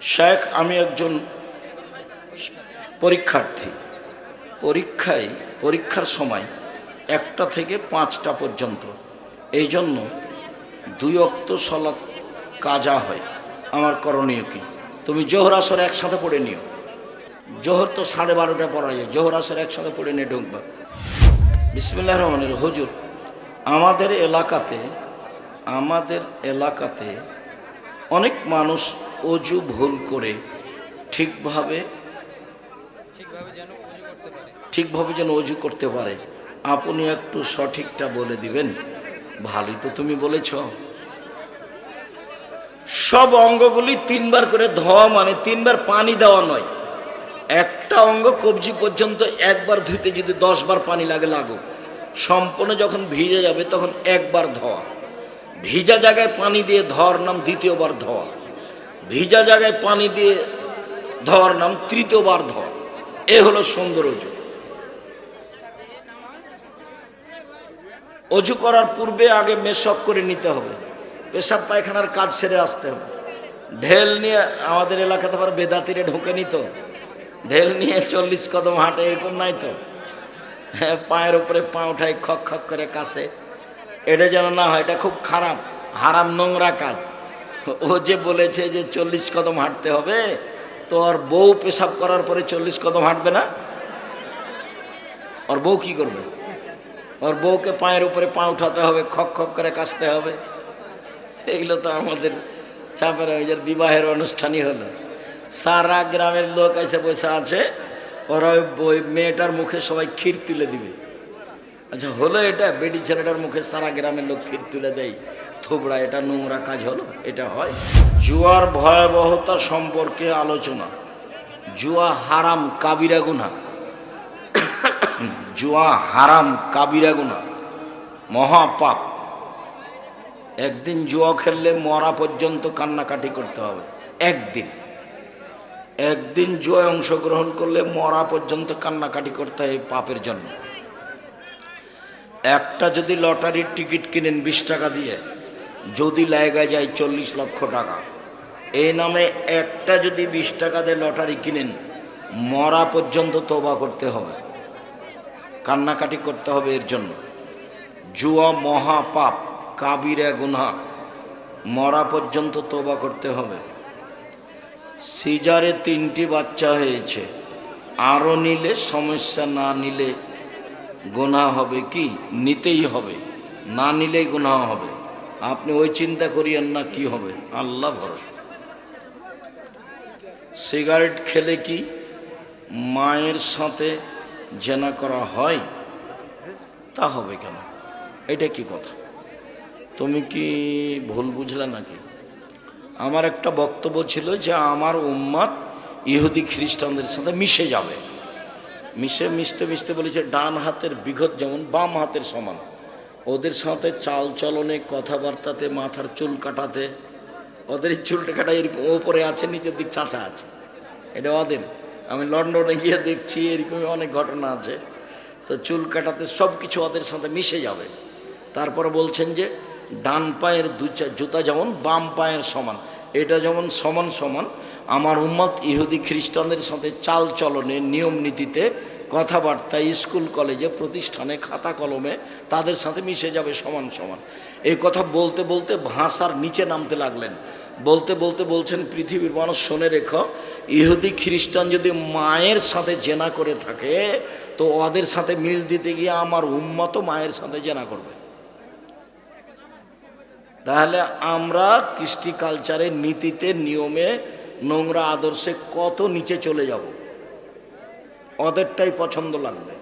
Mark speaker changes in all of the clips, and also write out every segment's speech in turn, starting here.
Speaker 1: শেখ, আমি একজন পরীক্ষার্থী। পরীক্ষায়, পরীক্ষার সময় একটা থেকে পাঁচটা পর্যন্ত। এই জন্য দুই অক্ত সলাৎ কাজা হয়। আমার করণীয় কি? তুমি জোহর আসর একসাথে পড়ে নিও। জোহর তো সাড়ে বারোটা পড়া যায়। জোহর আসর একসাথে পড়ে নিয়ে ঢুকবা। বিসমিল্লাহ রহমানের হুজুর, আমাদের এলাকাতে আমাদের এলাকাতে অনেক মানুষ অজু ভুল করে ঠিকভাবে
Speaker 2: ঠিকভাবে যেন
Speaker 1: অজু করতে পারে। আপনি একটু সঠিকটা বলে দিবেন। ভালোই তো তুমি বলেছ। সব অঙ্গগুলি তিনবার করে ধোয়া মানে তিনবার পানি দেওয়া নয়। একটা অঙ্গ কবজি পর্যন্ত একবার ধুইতে যদি দশ বার পানি লাগে লাগুক। সম্পূর্ণ যখন ভিজে যাবে তখন একবার ধোয়া। ভিজা জায়গায় পানি দিয়ে ধোয়ার নাম দ্বিতীয়বার ধোয়া। ভিজা জায়গায় পানি দিয়ে ধর নাম তৃতীয়বার ধর। এ হলো সুন্দর অজু। অজু করার পূর্বে আগে মেশক করে নিতে হবে। পেশাব পায়খানার কাজ সেরে আসতে হবে। ঢেল নিয়ে আমাদের এলাকাতে আবার বেদাতিরে ঢুকে নিত। ঢেল নিয়ে চল্লিশ কদম হাঁটে এরকম নাই তো। হ্যাঁ পায়ের উপরে পা উঠায় খক খক করে কাছে। এটা যেন না হয়, এটা খুব খারাপ, হারাম নোংরা কাজ। ও যে বলেছে যে চল্লিশ কদম হাঁটতে হবে তো ওর বউ পেশাব করার পরে চল্লিশ কদম হাঁটবে না? ওর বউ কি করবে? ওর বউকে পায়ের উপরে পা উঠাতে হবে, খক খক করে কাশতে হবে। এগুলো তো আমাদের চাপের বিবাহের অনুষ্ঠানই হলো। সারা গ্রামের লোক এসে বসে আছে, ওরা ওই মেয়েটার মুখে সবাই ক্ষীর তুলে দিবে। আচ্ছা হলো এটা, বেটি ছেলেটার মুখে সারা গ্রামের লোক ক্ষীর তুলে দেয়। থোবড়া এটা নোংরা কাজ হলো? এটা হয়। জুয়ার ভয়াবহতা সম্পর্কে আলোচনা। জুয়া হারাম, কাবিরা গুনা জুয়া হারাম, কাবিরা গুনা মহাপাপ। একদিন জুয়া খেললে মরা পর্যন্ত কান্নাকাটি করতে হবে। একদিন। একদিন জুয়ায় অংশগ্রহণ করলে মরা পর্যন্ত কান্নাকাটি করতে হয় পাপের জন্য। একটা যদি লটারির টিকিট কিনেন বিশ টাকা দিয়ে যদি লেগা যায় চল্লিশ লক্ষ টাকা। এই নামে একটা যদি বিশ টাকা দিয়ে লটারি কিনেন, মরা পর্যন্ত তোবা করতে হবে। কান্নাকাটি করতে হবে এর জন্য। জুয়া মহাপাপ, কাবিরা গুনা মরা পর্যন্ত তোবা করতে হবে। সিজারে তিনটি বাচ্চা হয়েছে। আরও নিলে, সমস্যা না নিলে গোনা হবে কি? নিতেই হবে। না নিলেই গোনা হবে। আপনি ওই চিন্তা করিয়েন না, কি হবে? আল্লাহ ভরসা। সিগারেট খেলে কি মায়ের সাথে জেনা করা হয়? তা হবে কেন? এটা কি কথা? তুমি কি ভুল বুঝলে নাকি? আমার একটা বক্তব্য ছিল যে আমার উম্মাদ ইহুদি খ্রিস্টানদের সাথে মিশে যাবে। মিশে মিশতে মিশতে বলেছে, ডান হাতের বিঘত যেমন বাম হাতের সমান। ওদের সাথে চাল চলনে কথাবার্তাতে, মাথার চুল কাটাতে, ওদের চুলটা কাটা এরকম ওপরে আছে, নিচের দিক চাচা আছে। এটা ওদের। আমি লন্ডনে গিয়ে দেখছি, এরকমই অনেক ঘটনা আছে। তো চুল কাটাতে সব কিছু ওদের সাথে মিশে যাবে। তারপরে বলছেন যে, ডান পায়ের দুচা জুতা যেমন, বাম পায়ের সমান। এটা যেমন সমান সমান, আমার উম্মত ইহুদি খ্রিস্টানদের সাথে চাল চলনে নিয়ম নীতিতে কথাবার্তা, স্কুল, কলেজে, প্রতিষ্ঠানে, খাতা কলমে তাদের সাথে মিশে যাবে সমান সমান। এই কথা বলতে বলতে ভাষার নিচে নামতে লাগলেন। বলতে বলতে বলছেন, পৃথিবীর মানুষ, শোনে রেখ, ইহুদি, খ্রিস্টান যদি মায়ের সাথে জেনা করে থাকে, তো ওদের সাথে মিল দিতে গিয়ে আমার উম্মত মায়ের সাথে জেনা করবে। তাহলে আমরা কৃষ্টি কালচারের নীতিতে, নিয়মে, নোংরা আদর্শে কত নিচে চলে যাব? ওদেরটাই পছন্দ লাগবে।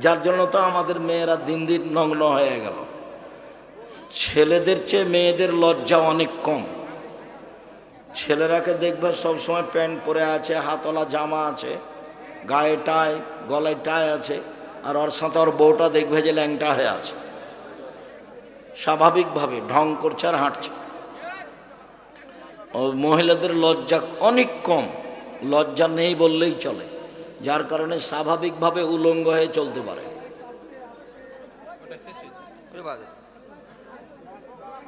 Speaker 1: যার জন্য তো আমাদের মেয়েরা দিন দিন নগ্ন হয়ে গেল। ছেলেদের চেয়ে মেয়েদের লজ্জা অনেক কম। ছেলেরাকে দেখবে সবসময় প্যান্ট পরে আছে হাতলা জামা আছে, গায়ে টাই, গলায় টাই আছে, আর ওর সাথে ওর বউটা দেখবে যে ল্যাংটা হয়ে আছে। স্বাভাবিকভাবে ঢং করছে আর হাঁটছে। ও মহিলাদের লজ্জা অনেক কম। লজ্জা নেই বললেই চলে। যার কারণে স্বাভাবিকভাবে উলঙ্গ হয়ে চলতে পারে।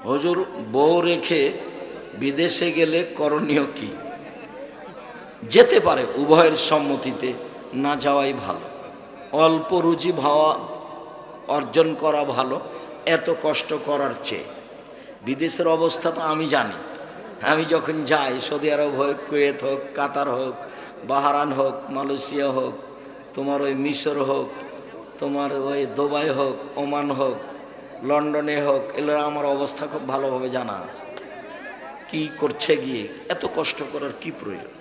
Speaker 1: হজুর, বউ রেখে বিদেশে গেলে করণীয় কি? যেতে পারে উভয়ের সম্মতিতে, না যাওয়াই ভালো। অল্প রুচি ভাওয়া অর্জন করা ভালো, এত কষ্ট করার চেয়ে। বিদেশের অবস্থা তো আমি জানি। আমি যখন যাই, সৌদি আরব হোক, কুয়েত হোক, কাতার হোক বাহারান হোক, মালয়েশিয়া হোক, তোমার ওই মিশর হোক, তোমার ওই দুবাই হোক, ওমান হোক, লন্ডনে হোক, এগুলো আমার অবস্থা খুব ভালোভাবে জানা আছে। কি করছে গিয়ে, এত কষ্ট করার কি প্রয়োজন?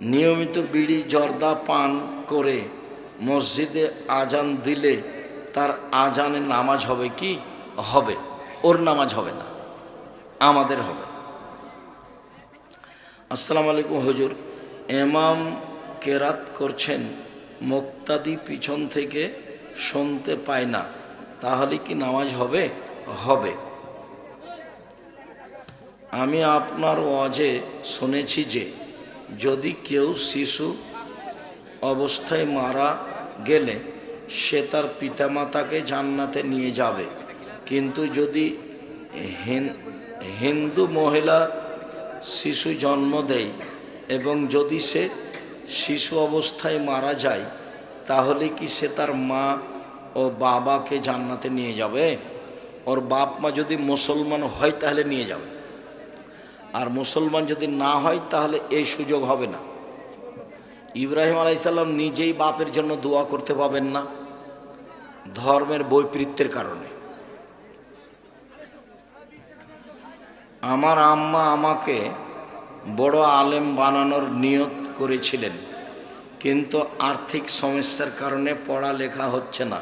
Speaker 1: নিয়মিত বিড়ি, জর্দা পান করে মসজিদে আজান দিলে তার আজানে নামাজ হবে কি? হবে। ওর নামাজ হবে না। আমাদের হবে। আসসালামু আলাইকুম হুজুর। এমাম কেরাত করছেন, মুক্তাদি পিছন থেকে শুনতে পায় না। তাহলে কি নামাজ হবে? হবে। আমি আপনার ওয়াজে শুনেছি যে, যদি কেউ শিশু অবস্থায় মারা গেলে, সে তার পিতামাতাকে জান্নাতে নিয়ে যাবে। কিন্তু যদি হিন- হিন্দু মহিলা শিশু জন্ম দেয় এবং যদি সে শিশু অবস্থায় মারা যায়, তাহলে কি সে তার মা ও বাবাকে জান্নাতে নিয়ে যাবে? ওর বাপ মা যদি মুসলমান হয়, তাহলে নিয়ে যাবে। আর মুসলমান যদি না হয়, তাহলে এই সুযোগ হবে না। ইব্রাহিম আলাইসাল্লাম নিজেই বাপের জন্য দোয়া করতে পাবেন না, ধর্মের বৈপরীত্যের কারণে। আমার আম্মা আমাকে বড় আলেম বানানোর নিয়ত করেছিলেন। কিন্তু আর্থিক সমস্যার কারণে পড়ালেখা হচ্ছে না।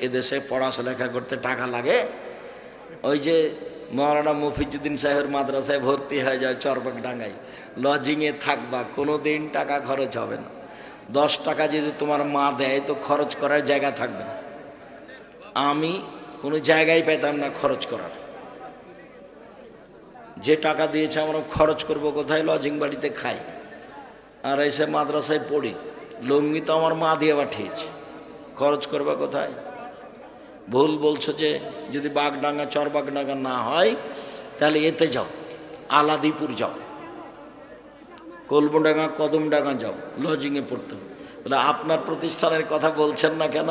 Speaker 1: এদেশে পড়াশোলেখা করতে টাকা লাগে। ওই যে মৌলানা মফিজুদ্দিন সাহেবের মাদ্রাসায় ভর্তি হয়ে যায় চরবাক ডাঙ্গায় লজিংয়ে থাকবা কোনো দিন টাকা খরচ হবে না। দশ টাকা যদি তোমার মা দেয়, তো খরচ করার জায়গা থাকবে না। আমি কোনো জায়গায় পেতাম না খরচ করার। যে টাকা দিয়েছে আমরা খরচ করব কোথায়? লজিং বাড়িতে খাই। আর এসে মাদ্রাসায় পড়ি। লুঙ্গি তো আমার মা দিয়ে পাঠিয়েছে। খরচ করবে কোথায়? ভুল বলছো যে যদি বাগডাঙ্গা, চরবাগডাঙ্গা না হয়, তাহলে এতে যাও। আলাদিপুর যাও। কলমডাঙ্গা কদমডাঙ্গা যাও। লজিংয়ে পড়তে বলে, আপনার প্রতিষ্ঠানের কথা বলছেন না কেন?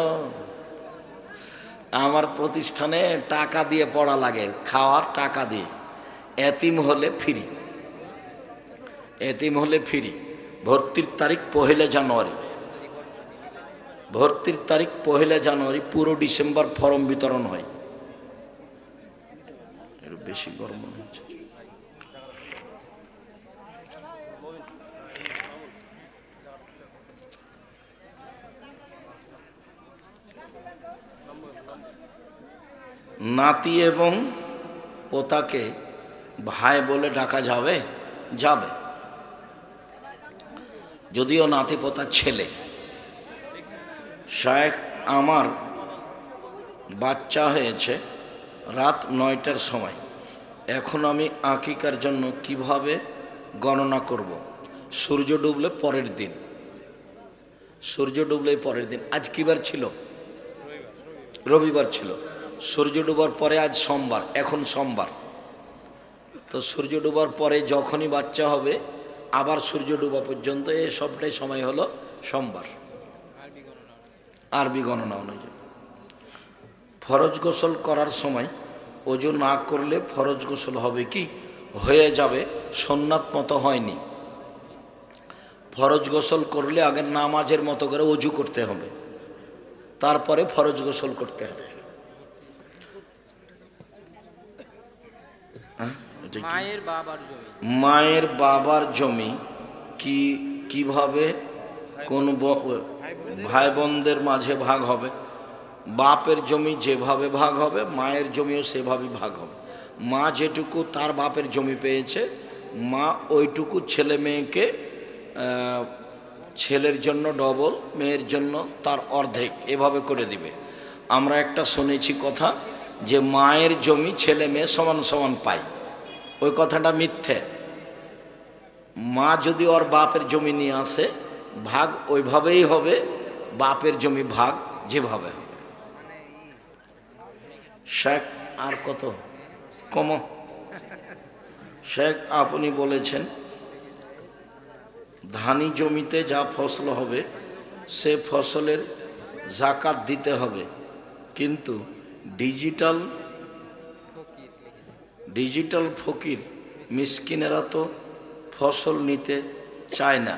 Speaker 1: আমার প্রতিষ্ঠানে টাকা দিয়ে পড়া লাগে। খাওয়ার টাকা দিয়ে। এতিম হলে ফ্রি। এতিম হলে ফ্রি। ভর্তির তারিখ পহেলা জানুয়ারি। ভর্তির তারিখ পহেলা জানুয়ারি, পুরো ডিসেম্বর ফর্ম বিতরণ হয়। বেশি গরম হচ্ছে। নাতি এবং পোতাকে ভাই বলে ডাকা যাবে? যাবে। যদিও নাতি পোতার ছেলে। শায়েখ আমার বাচ্চা হয়েছে রাত নয়টার সময়। এখন আমি আঁকিকার জন্য কীভাবে গণনা করব। সূর্য ডুবলে পরের দিন। সূর্য ডুবলে পরের দিন। আজ কিবার ছিল? রবিবার ছিল। সূর্য ডুবার পরে আজ সোমবার। এখন সোমবার। তো সূর্য ডুবার পরে যখনই বাচ্চা হবে, আবার সূর্য ডুবা পর্যন্ত এই সবটাই সময় হলো সোমবার। আরবি গণনা অনুযায়ী। ফরজ গোসল করার সময় ওজু না করলে ফরজ গোসল হবে কি? হয়ে যাবে সন্ন্যাত মতো হয়নি। ফরজ গোসল করলে আগে নামাজের মতো করে অজু করতে হবে। তারপরে ফরজ গোসল করতে হবে। এটা
Speaker 2: মায়ের বাবার জমি।
Speaker 1: মায়ের বাবার জমি কি কীভাবে? কোন ভাই বোনদের মাঝে ভাগ হবে। বাপের জমি যেভাবে ভাগ হবে মায়ের জমিও সেভাবেই ভাগ হবে। মা যেটুকু তার বাপের জমি পেয়েছে মা ওইটুকু ছেলে মেয়েকে ছেলের জন্য ডবল মেয়ের জন্য তার অর্ধেক এভাবে করে দিবে। আমরা একটা শুনেছি কথা যে মায়ের জমি ছেলে মেয়ে সমান সমান পায়। ওই কথাটা মিথ্যে। মা যদি ওর বাপের জমি নিয়ে আসে, ভাগ ওইভাবেই হবে, বাপের জমি ভাগ যেভাবে হবে। শেখ, আর কত? কম। শেখ, আপনি বলেছেন, ধানি জমিতে যা ফসল হবে, সে ফসলের জাকাত দিতে হবে। কিন্তু ডিজিটাল ডিজিটাল ফকির, মিসকিনেরা তো ফসল নিতে চায় না।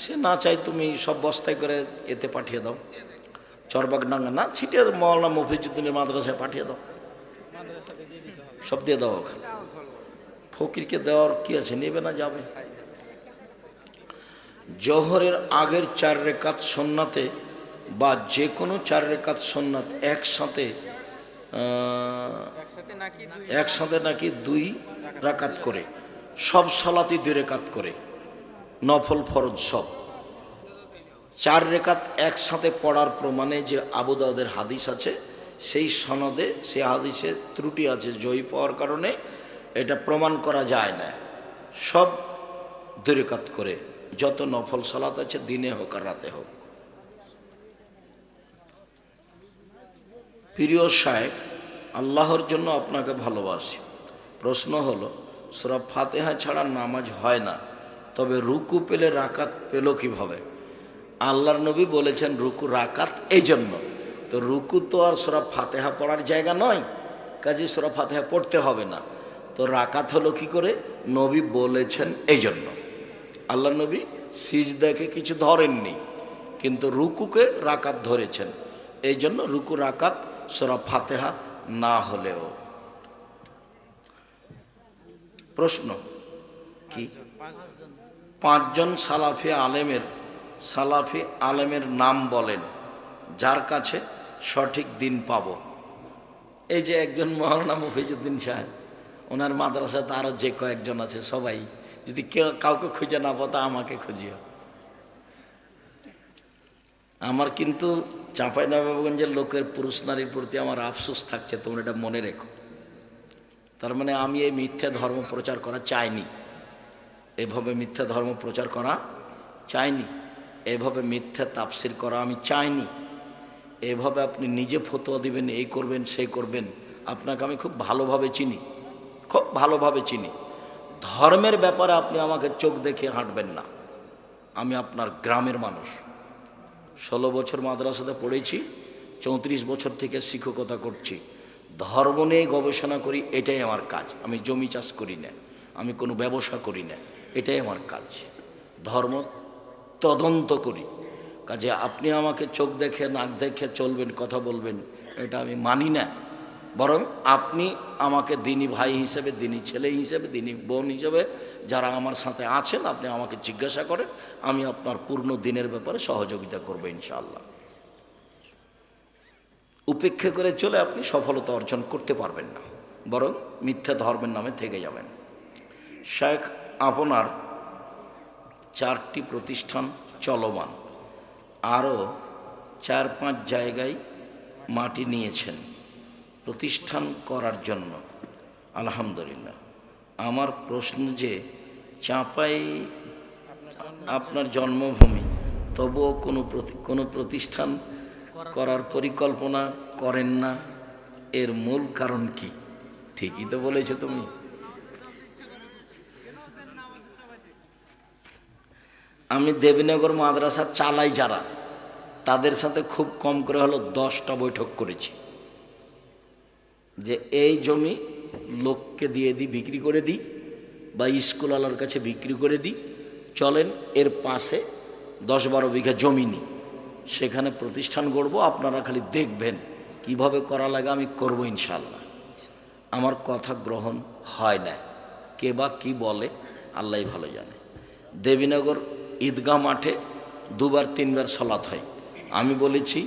Speaker 1: সে না চাই তুমি সব বস্তায় করে এতে পাঠিয়ে দাও। চরবাগডাঙ্গা না ছিটে মৌলানা মফিজুদ্দিনের মাদ্রাসায় পাঠিয়ে দাও। সব দিয়ে দাও ওখানে। ফকিরকে দেওয়ার কি আছে? নেবে না, যাবে। জহরের আগের চার রেখাত সন্নাতে বা যে কোনো চার রেখাত সন্ন্যাত একসাথে
Speaker 2: একসাথে নাকি দুই
Speaker 1: রাকাত করে। সব সালাতি দুই রেকাত করে। নফল ফরজ সব। চার রেকাত একসাথে পড়ার প্রমাণে যে আবুদাউদের হাদিস আছে, সেই সনদে, সে হাদিসে ত্রুটি আছে, জয়ী পাওয়ার কারণে এটা প্রমাণ করা যায় না। সব দুই রেকাত করে। যত নফল সালাত আছে, দিনে হোক আর রাতে হোক। প্রিয় সাহেব আল্লাহর জন্য আপনাকে ভালোবাসি। প্রশ্ন হলো, সুরা ফাতেহা ছাড়া নামাজ হয় না, তবে রুকু পেলে রাকাত পেল কীভাবে? আল্লাহর নবী বলেছেন, রুকু রাকাত এই জন্য তো রুকু তো আর সুরা ফাতেহা পড়ার জায়গা নয় কাজে সুরা ফাতেহা পড়তে হবে না। তো রাকাত হলো কি করে? নবী বলেছেন এই জন্য আল্লাহ নবী সিজদাকে কিছু ধরেননি, কিন্তু রুকুকে রাকাত ধরেছেন। এই জন্য রুকু রাকাত সোরা ফাতেহা না হলেও। প্রশ্ন, কি? পাঁচজন সালাফি আলেমের সালাফি আলেমের নাম বলেন, যার কাছে সঠিক দিন পাব। এই যে একজন মহারণা মফিজুদ্দিন সাহেব, ওনার মাদ্রাসাতে আরও যে কয়েকজন আছে সবাই, যদি কেউ কাউকে খুঁজে না পাতা আমাকে খুঁজিও। আমার কিন্তু চাঁপাই চাঁপাইনবাবগঞ্জের লোকের পুরুষ নারীর প্রতি আমার আফসোস থাকছে, তোমরা এটা মনে রেখো। তার মানে আমি এই মিথ্যা ধর্ম প্রচার করা চাইনি। এভাবে মিথ্যা ধর্ম প্রচার করা চাইনি। এভাবে মিথ্যা তাপসির করা আমি চাইনি। এভাবে আপনি নিজে ফতোয়া দিবেন, এই করবেন, সেই করবেন, আপনাকে আমি খুব ভালোভাবে চিনি। খুব ভালোভাবে চিনি। ধর্মের ব্যাপারে আপনি আমাকে চোখ দেখে হাঁটবেন না। আমি আপনার গ্রামের মানুষ। ষোলো বছর মাদ্রাসাতে পড়েছি, চৌত্রিশ বছর থেকে শিক্ষকতা করছি। ধর্ম নিয়ে গবেষণা করি, এটাই আমার কাজ। আমি জমি চাষ করি না, আমি কোনো ব্যবসা করি না, এটাই আমার কাজ। ধর্ম তদন্ত করি। কাজে আপনি আমাকে চোখ দেখে, নাক দেখে চলবেন, কথা বলবেন, এটা আমি মানি না। বরং আপনি আমাকে দিনী ভাই হিসেবে, দিনী ছেলে হিসেবে, দিনী বোন হিসেবে যারা আমার সাথে আছেন, আপনি আমাকে জিজ্ঞাসা করেন, আমি আপনার পূর্ণ দিনের ব্যাপারে সহযোগিতা করব ইনশাআল্লাহ। উপেক্ষা করে চলে আপনি সফলতা অর্জন করতে পারবেন না, বরং মিথ্যা ধর্মের নামে থেকে যাবেন। শেখ, আপনার চারটি প্রতিষ্ঠান চলমান, আরও চার পাঁচ জায়গায় মাটি নিয়েছেন। প্রতিষ্ঠান করার জন্য। আলহামদুলিল্লাহ। আমার প্রশ্ন যে, চাঁপাই আপনার জন্মভূমি, তবুও কোনো কোনো প্রতিষ্ঠান করার পরিকল্পনা করেন না, এর মূল কারণ কি? ঠিকই তো বলেছ তুমি। আমি দেবীনগর মাদ্রাসা চালাই যারা, তাদের সাথে খুব কম করে হলো দশটা বৈঠক করেছি। যে এই জমি লোককে দিয়ে দিই বিক্রি করে দিই বা স্কুলওয়ালার কাছে বিক্রি করে দিই চলেন এর পাশে দশ বারো বিঘা জমি নিই সেখানে প্রতিষ্ঠান গড়বো, আপনারা খালি দেখবেন কীভাবে করা লাগে, আমি করব ইনশাল্লাহ আমার কথা গ্রহণ হয় না। কে বা কী বলে আল্লাহ ভালো জানে। দেবীনগর ঈদগাহ মাঠে দুবার, তিনবার সলাৎ হয়। আমি বলেছি,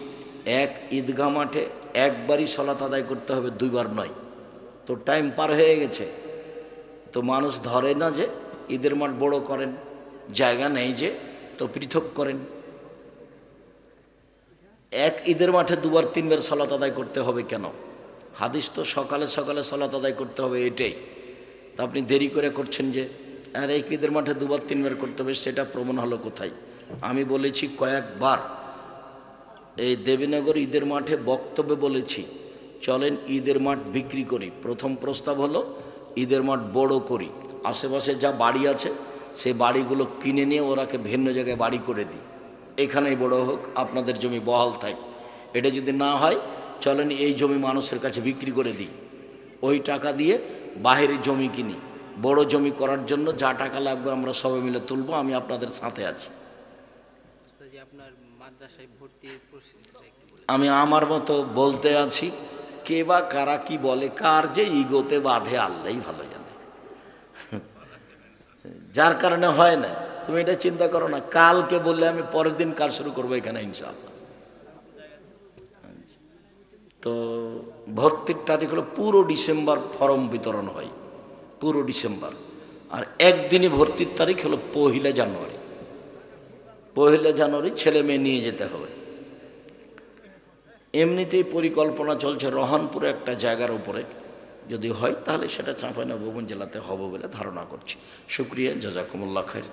Speaker 1: এক ঈদগাহ মাঠে একবারই সলাৎ আদায় করতে হবে, দুইবার নয়। তো টাইম পার হয়ে গেছে। তো মানুষ ধরে না যে ঈদের মাঠ বড় করেন, জায়গা নেই যে, তো পৃথক করেন। এক ঈদের মাঠে দুবার, তিনবার সলাত আদায় করতে হবে কেন? হাদিস তো সকালে সকালে সলাত আদায় করতে হবে এটাই। তা আপনি দেরি করে করছেন যে, আর এক ঈদের মাঠে দুবার, তিনবার করতে হবে, সেটা প্রমাণ হলো কোথায়? আমি বলেছি কয়েকবার। এই দেবীনগর ঈদের মাঠে বক্তব্যে বলেছি, চলেন ঈদের মাঠ বিক্রি করি। প্রথম প্রস্তাব হলো, ঈদের মাঠ বড় করি। আশেপাশে যা বাড়ি আছে সেই বাড়িগুলো কিনে নিয়ে ওরাকে ভিন্ন জায়গায় বাড়ি করে দিই। এখানেই বড় হোক, আপনাদের জমি বহাল থাক। এটা যদি না হয়, চলেন এই জমি মানুষের কাছে বিক্রি করে দিই। ওই টাকা দিয়ে বাহিরে জমি কিনি। বড় জমি করার জন্য যা টাকা লাগবে আমরা সবাই মিলে তুলবো, আমি আপনাদের সাথে আছি।
Speaker 2: আপনার
Speaker 1: আমি আমার মতো বলতে আছি, কে বা কারা কি বলে, কার যে ইগোতে বাঁধে, আল্লাহই ভালো জানে। যার কারণে হয় না, তুমি এটা চিন্তা করো না, কালকে বললে আমি পরের দিন কাজ শুরু করব এখানে, ইনশাআল্লাহ। তো ভর্তির তারিখ হলো পুরো ডিসেম্বর, ফর্ম বিতরণ হয়, পুরো ডিসেম্বর। আর একদিনই ভর্তির তারিখ হলো পহিলা জানুয়ারি। পহিলা জানুয়ারি ছেলে মেয়ে নিয়ে যেতে হবে। এমনিতেই পরিকল্পনা চলছে রহনপুরে একটা জায়গার উপরে। যদি হয় তাহলে সেটা চাঁপাইনবাবগঞ্জ জেলাতে হবে বলে ধারণা করছি। শুক্রিয়া জাজাকুমুল্লা খায়ের